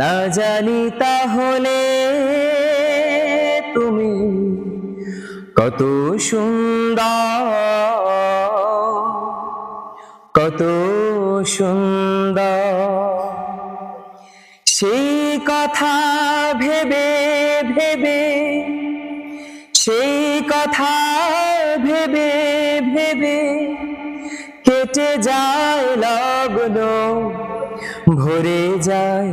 না জানি তাহলে তুমি কত সুন্দর কত সুন্দর। সেই কথা ভেবে ভেবে, সেই কথা ভেবে ভেবে কেটে যায় লগ্ন, ভরে যায়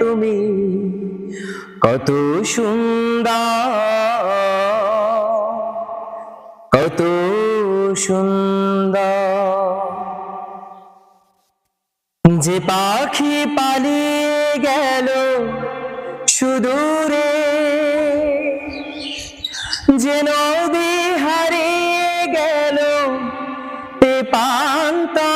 তুমি কত সুন্দর কত সুন্দর। যে পাখি পালিয়ে গেল সুদূরে, যে নদী হারিয়ে গেল পেপান্তরে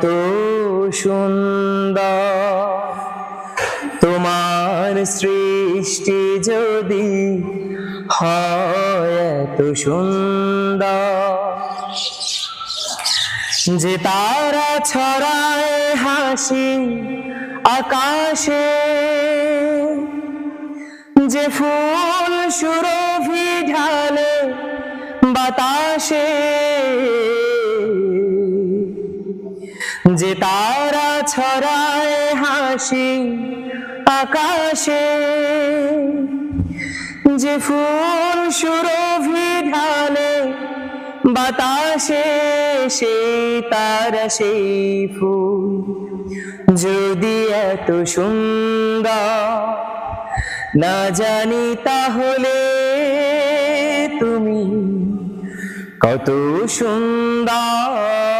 কত সুন্দর। তোমার সৃষ্টি যদি হয় এত সুন্দর। যে তারা ছড়ায় হাসি আকাশে, যে ফুল সুরভি ঢালে বাতাসে তারা ছড়ায় হাসি আকাশে। যে ফুল সুরভি ঢালে বাতাসে সেই তারা সেই ফুল। যদি এত সুন্দর না জানি তাহলে তুমি কত সুন্দর।